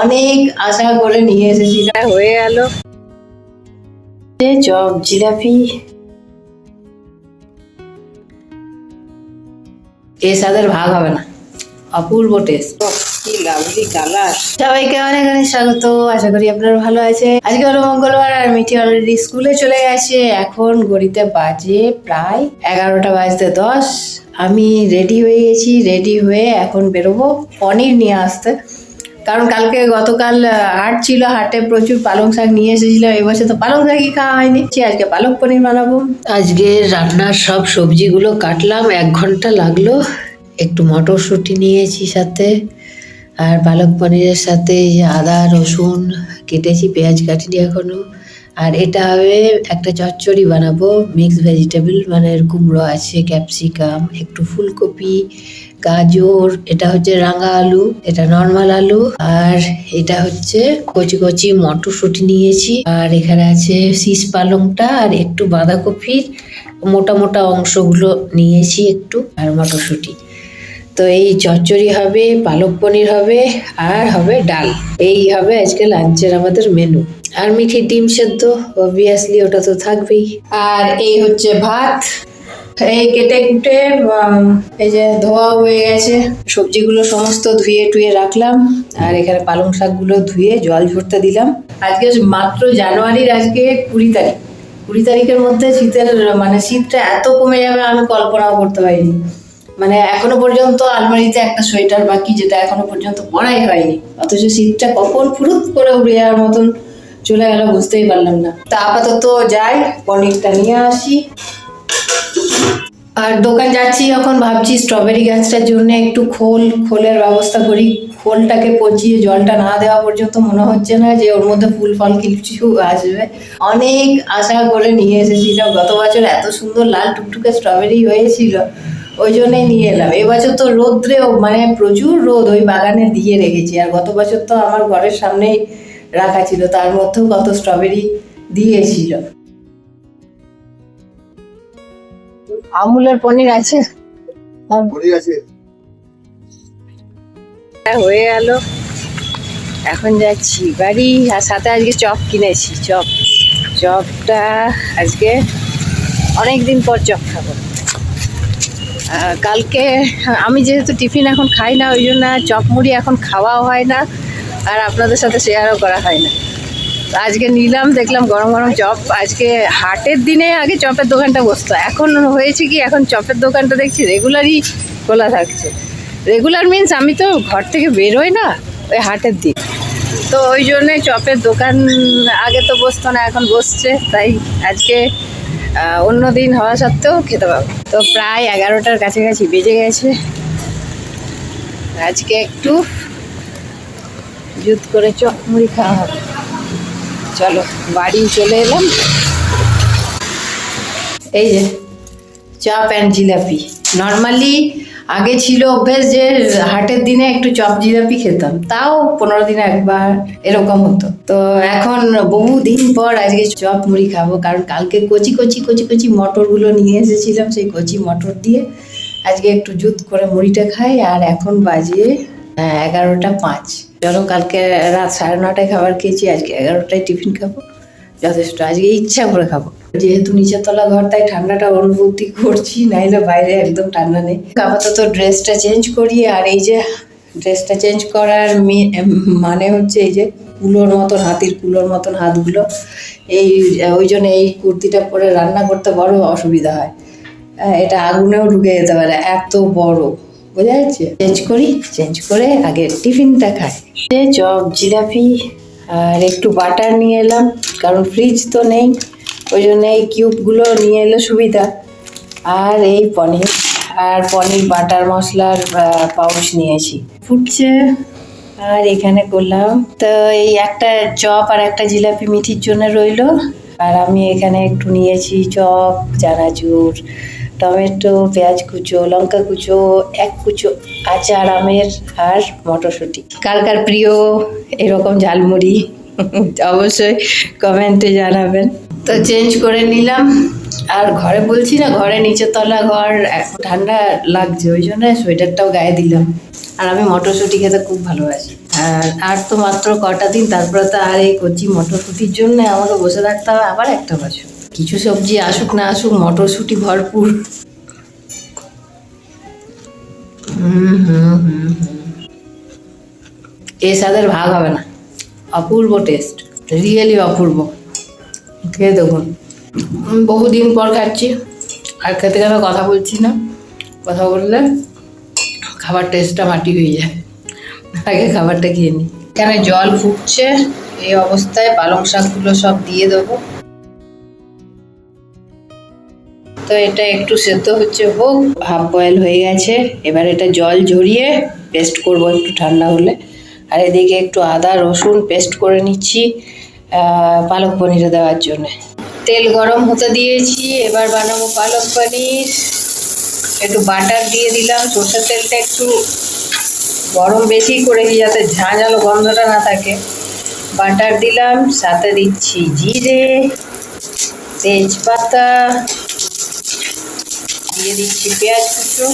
অনেক আশা করে নিয়ে এসেছি। হয়ে গেল। চপ জিলাপি। এর সাথে ভাগ হবে না। অপূর্ব টেস্ট কি লাভলি কালার সবাইকে অনেক অনেক স্বাগত। আশা করি আপনারা ভালো আছে আজকে হলো মঙ্গলবার আর মিঠি অলরেডি স্কুলে চলে গেছে। এখন বাজে প্রায় এগারোটা বাজতে দশ। আমি রেডি হয়ে গেছি। রেডি হয়ে এখন বেরোবো। পনির নিয়ে আসতে। কারণ কালকে গতকাল হাট ছিল, হাটে প্রচুর পালং শাক নিয়ে এসেছিলাম এবছর তো পালং শাকই খাওয়া হয়নি। আজকে পালক পনির বানাবো। আজকে রান্নার সব সবজিগুলো কাটলাম, এক ঘণ্টা লাগল। একটু মটরশুঁটি নিয়েছি সাথে, আর পালক পনিরের সাথে আদা, রসুন, কেটেছি, পেঁয়াজ কাটিনি এখনও। আর এটা হবে একটা চচ্চড়ি বানাবো মিক্স ভেজিটেবল মানে কুমড়ো আছে ক্যাপসিকাম একটু ফুলকপি গাজর, এটা হচ্ছে রাঙা আলু, এটা নর্মাল আলু, আর এটা হচ্ছে কচি কচি মটরশুঁটি নিয়েছি, আর এখানে আছে শীষ পালংটা, আর একটু বাঁধাকপির মোটা মোটা অংশগুলো নিয়েছি একটু, আর মটরশুঁটি। তো এই চচ্চড়ি হবে, পালক পনির হবে, আর হবে ডাল। এই হবে আজকে লাঞ্চের আমাদের মেনু আর মিঠি ডিম সেদ্ধ অবভিয়াসলি ওটা তো থাকবেই। আর এই হচ্ছে ভাত। এই কেটে কুটে এই যে ধোয়া হয়ে গেছে, সবজিগুলো সমস্ত ধুয়ে টুয়ে রাখলাম, আর এখানে পালং শাকগুলো ধুয়ে জল ঝরতে দিলাম। আজকে মাত্র জানুয়ারির আজকে কুড়ি তারিখ। কুড়ি তারিখের মধ্যে শীতের মানে শীতটা এত কমে যাবে, আমি কল্পনাও করতে পারিনি। মানে এখনও পর্যন্ত আলমারিতে একটা সোয়েটার বাকি, যেটা এখনও পর্যন্ত পরাই হয়নি। অথচ শীতটা কখন ফুরুত করে উড়ে যাওয়ার মতন চলে গেল, বুঝতেই পারলাম না। তা আপাতত যাই, পনিরটা নিয়ে আসি। আর দোকান যাচ্ছি যখন ভাবছি স্ট্রবেরি গাছটার জন্য একটু খোল, খোলের ব্যবস্থা করি। খোলটাকে পচিয়ে জলটা না দেওয়া পর্যন্ত মনে হচ্ছে না যে ওর মধ্যে ফুল ফল কিছু আসবে। অনেক আশা করে নিয়ে এসেছিলাম গত বছর এত সুন্দর লাল টুকটুকে স্ট্রবেরি হয়েছিল, ওই জন্যই নিয়ে এলাম। এবছর তো রোদ্রেও মানে প্রচুর রোদ ওই বাগানে দিয়ে রেখেছি। আর গত বছর তো আমার ঘরের সামনেই রাখা ছিল, তার মধ্যেও কত স্ট্রবেরি দিয়েছিল। আমুলের পনির আছে। পড়ে গেছে হয়ে গেল। এখন যাচ্ছি বাড়ি। আর সাথে আজকে চপ কিনেছি চপ। চপটা আজকে অনেক দিন পর চপ খাব। কালকে আমি যেহেতু টিফিন এখন খাই না ওই জন্য চপ মুড়ি এখন খাওয়াও হয় না। আর আপনাদের সাথে শেয়ারও করা হয় না। আজকে নিলাম, দেখলাম গরম গরম চপ। আজকে হাটের দিনে আগে চপের দোকানটা বসতো। এখন হয়েছে কি, এখন চপের দোকানটা দেখছি রেগুলারই খোলা থাকছে। রেগুলার মিন্স আমি তো ঘর থেকে বেরোই না, ওই হাটের দিন। তো ওই জন্যে চপের দোকান আগে তো বসতো না, এখন বসছে। তাই আজকে অন্য দিন হওয়া সত্ত্বেও খেতে পাবো। তো প্রায় এগারোটার কাছাকাছি বেজে গেছে। আজকে একটু জুত করে চপ মুড়ি খাওয়া হবে। চলো বাড়ি চলে এলাম। এই যে চপ অ্যান্ড জিলাপি। নর্মালি আগে ছিল অভ্যেস যে হাটের দিনে একটু চপ জিলাপি খেতাম। তাও পনেরো দিনে একবার এরকম হতো। তো এখন বহু দিন পর আজকে চপ মুড়ি খাব। কারণ কালকে কচি কচি কচি কচি মটরগুলো নিয়ে এসেছিলাম সেই কচি মটর দিয়ে। আজকে একটু জুত করে মুড়িটা খাই আর এখন বাজে হ্যাঁ, এগারোটা পাঁচ। চলো কালকে রাত সাড়ে নটায় খাবার খেয়েছি আজকে এগারোটায় টিফিন খাব। যথেষ্ট। আজকে ইচ্ছা করে খাব। যেহেতু নিচের তলা ঘর তাই ঠান্ডাটা অনুভূতি করছি নাইলে বাইরে একদম ঠান্ডা নেই। আপাতত ড্রেসটা চেঞ্জ করি আর এই যে ড্রেসটা চেঞ্জ করার মানে হচ্ছে এই যে কুলোর মতন হাতির কুলোর মতন হাতগুলো এই ওই জন্য এই কুর্তিটা পরে রান্না করতে বড় অসুবিধা হ্যাঁ, এটা আগুনেও ঢুকে যেতে পারে এত বড়। বোঝা যাচ্ছে চেঞ্জ করি চেঞ্জ করে আগে টিফিনটা খাই। চপ, জিলাপি আর একটু বাটার নিয়ে এলাম, কারণ ফ্রিজ তো নেই, ওই জন্য এই কিউবগুলো নিয়ে এলে সুবিধা। আর এই পনির, আর পনির, বাটার মশলার পাউচ নিয়েছি। ফুটছে, আর এখানে করলাম। তো এই একটা চপ আর একটা জিলাপি মিঠির জন্য রইল। আর আমি এখানে একটু নিয়েছি চপ, চানাচুর টমেটো পেঁয়াজ কুচো, লঙ্কা কুচো, এক কুচো আচার, আমের আর মটরশুঁটি। কার কার প্রিয় এরকম ঝালমুড়ি, অবশ্যই কমেন্টে জানাবেন। তো চেঞ্জ করে নিলাম। আর ঘরে বলছি না, ঘরে নিচের তলা ঘর ঠান্ডা লাগছে, ওই জন্য সোয়েটারটাও গায়ে দিলাম। আর আমি মটরশুঁটি খেতে খুব ভালোবাসি। আর আর তো মাত্র কটা দিন, তারপরে তো আর এই কচি মটরশুঁটির জন্য আমাকে বসে থাকতে হবে আবার একটা বছর কিছু সবজি আসুক না আসুক, মটরশুঁটি ভরপুর। হুম হুম হুম এর সাথে ভাগ হবে না। অপূর্ব টেস্ট রিয়েলি অপূর্ব। খেয়ে দেখুন। বহুদিন পর খাচ্ছি, আর খেতে খেতে কথা বলছি না। কথা বললে খাবার টেস্টটা মাটি হয়ে যায়। আগে খাবারটা খেয়ে নিই। এখানে জল ফুটছে, এই অবস্থায় পালং শাকগুলো সব দিয়ে দেবো। তো এটা একটু সেদ্ধ হচ্ছে হোক। হাফ বয়েল হয়ে গেছে। এবার এটা জল ঝরিয়ে পেস্ট করব একটু ঠান্ডা হলে। আর এদিকে একটু আদা, রসুন পেস্ট করে নিচ্ছি পালক পনিরে দেওয়ার জন্য। তেল গরম হতে দিয়েছি। এবার বানাবো পালক পনির। একটু বাটার দিয়ে দিলাম। সর্ষের তেলটা একটু গরম বেশি করেছি যাতে ঝাঁঝালো গন্ধটা না থাকে। বাটার দিলাম, সাথে দিচ্ছি জিরে, তেজপাতা দিয়ে দিচ্ছি পেঁয়াজ কুচো।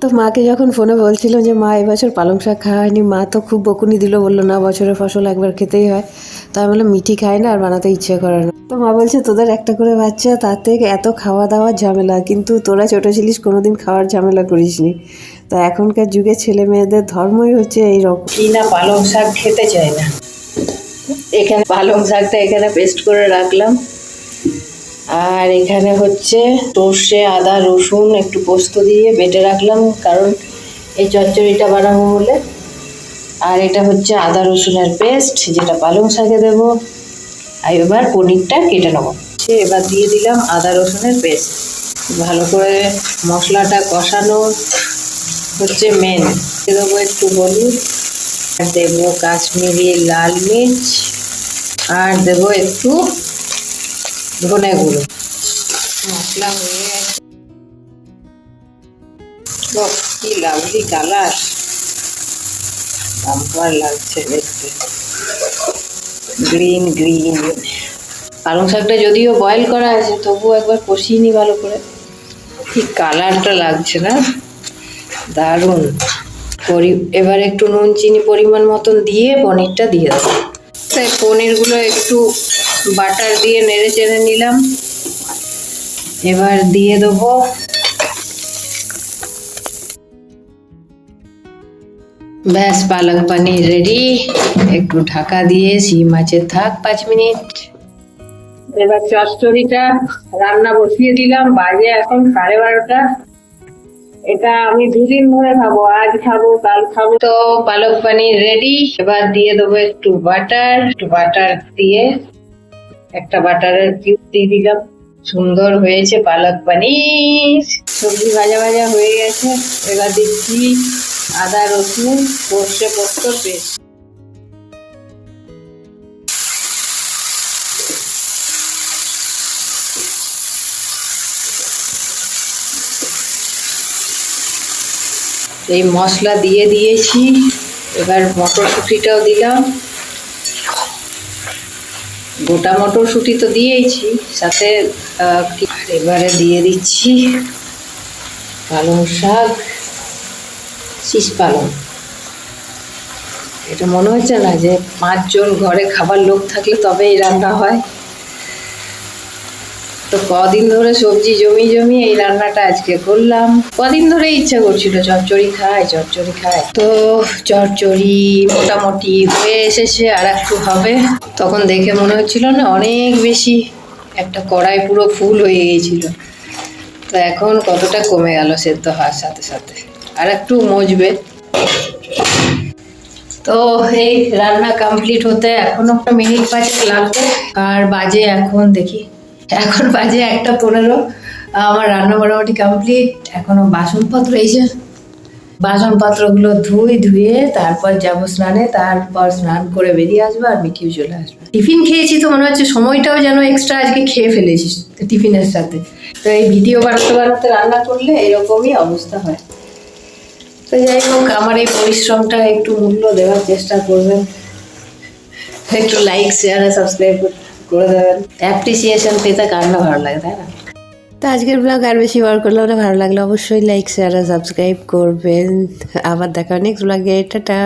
তো মাকে যখন ফোনে বলছিলাম যে মা এবছর পালং শাক খাওয়া হয়নি। মা তো খুব বকুনি দিল বলল না বছরের ফসল একবার খেতেই হয়। তো আমি বললাম মিঠি খাই না আর বানাতে ইচ্ছে করে না। তো মা বলছে তোদের একটা করে বাচ্চা তাতে এত খাওয়া দাওয়ার ঝামেলা কিন্তু তোরা ছোটো ছিলিস কোনোদিন খাওয়ার ঝামেলা করিসনি। তো এখনকার যুগে ছেলে মেয়েদের ধর্মই হচ্ছে এই রকম। কি না পালং শাক খেতে চায় না। এখানে পালং শাকটা এখানে পেস্ট করে রাখলাম। আর এখানে হচ্ছে সর্ষে, আদা, রসুন একটু পোস্ত দিয়ে বেটে রাখলাম, কারণ এই চচ্চড়িটা বানাবো বলে। আর এটা হচ্ছে আদা, রসুনের পেস্ট, যেটা পালং শাকে দেবো। আর এবার পনিরটা কেটে নেব। এবার দিয়ে দিলাম আদা, রসুনের পেস্ট। ভালো করে মশলাটা কষানো হচ্ছে মেন দেবো একটু হলুদ, আর দেবো কাশ্মীরি লাল মির্চ, আর দেবো একটু ধনে গুঁড়ো মশলা হয়ে গেছে। কি লাভলি কালার। আমার লাগছে দেখতে গ্রিন গ্রিন। পালং শাকটা যদিও বয়েল করা আছে তবুও একবার কষিয়ে নি ভালো করে। কি কালারটা লাগছে না? দারুণ। পরি এবার একটু নুন চিনি পরিমাণ মতন দিয়ে পনিরটা দিয়ে দেবো। তাই পনিরগুলো একটু বাটার দিয়ে নেড়ে চেড়ে নিলাম। এবার দিয়ে দেবো। ব্যাস পালক পানির রেডি একটু ঢাকা দিয়ে শিম মাছের থাক পাঁচ মিনিট। এবার চচ্চড়িটা রান্না বসিয়ে দিলাম। বাজে এখন সাড়ে বারোটা। এটা আমি দুদিন ধরে খাব, আজ খাব, কাল খাব। তো পালক পানির রেডি এবার দিয়ে দেবো একটু বাটার। একটু বাটার দিয়ে একটা বাটারের কিউব দিয়ে দিলাম। সুন্দর হয়েছে পালক পানির। সবজি ভাজা ভাজা হয়ে গেছে। এবার দিচ্ছি আদা, রসুন, সর্ষে পোস্ত পেস্ট এই মশলা দিয়ে দিয়েছি। এবার মটরশুঁটিটাও দিলাম। গোটা মটরশুঁটি তো দিয়েছি সাথে এবারে দিয়ে দিচ্ছি পালং শাক, শীষ পালং। এটা মনে হচ্ছে না যে পাঁচজন ঘরে খাবার লোক থাকলে তবে এই রান্না হয়। তো কদিন ধরে সবজি জমি জমি এই রান্নাটা আজকে করলাম। কদিন ধরে ইচ্ছা করছিল চচ্চড়ি খাই চচ্চড়ি খাই। তো চচ্চড়ি মোটামুটি হয়ে এসেছে, আর একটু হবে। তখন দেখে মনে হচ্ছিল না অনেক বেশি। একটা কড়াই পুরো ফুল হয়ে গিয়েছিল। তো এখন কতটা কমে গেল সেদ্ধ হওয়ার সাথে সাথে। আর একটু মজবে। তো এই রান্না কমপ্লিট হতে এখনও মিনিট পাঁচেক লাগবে। আর বাজে এখন দেখি। এখন বাজে একটা পনেরো। আমার রান্না মোটামুটি কমপ্লিট এখনও বাসনপত্র, এই বাসনপত্রগুলো ধুই, ধুয়ে তারপর যাব স্নানে। তারপর স্নান করে বেরিয়ে আসব আর মিঠিও চলে আসবে। টিফিন খেয়েছি তো মনে হচ্ছে সময়টাও যেন এক্সট্রা আজকে খেয়ে ফেলেছিস টিফিনের সাথে। তো এই ভিডিও বানাতে বানাতে রান্না করলে এরকমই অবস্থা হয়। তো যাই হোক, আমার এই পরিশ্রমটা একটু মূল্য দেওয়ার চেষ্টা করবেন। একটু লাইক শেয়ার আর সাবস্ক্রাইব করতে করে দেবেন। অ্যাপ্রিসিয়েশন পেতে কার না ভালো লাগে তাই না? তো আজকের ব্লগ আর বেশি বার করলে ওরা ভালো লাগল অবশ্যই লাইক শেয়ার আর সাবস্ক্রাইব করবেন। আবার দেখা নেক্সট ব্লগে টাটা।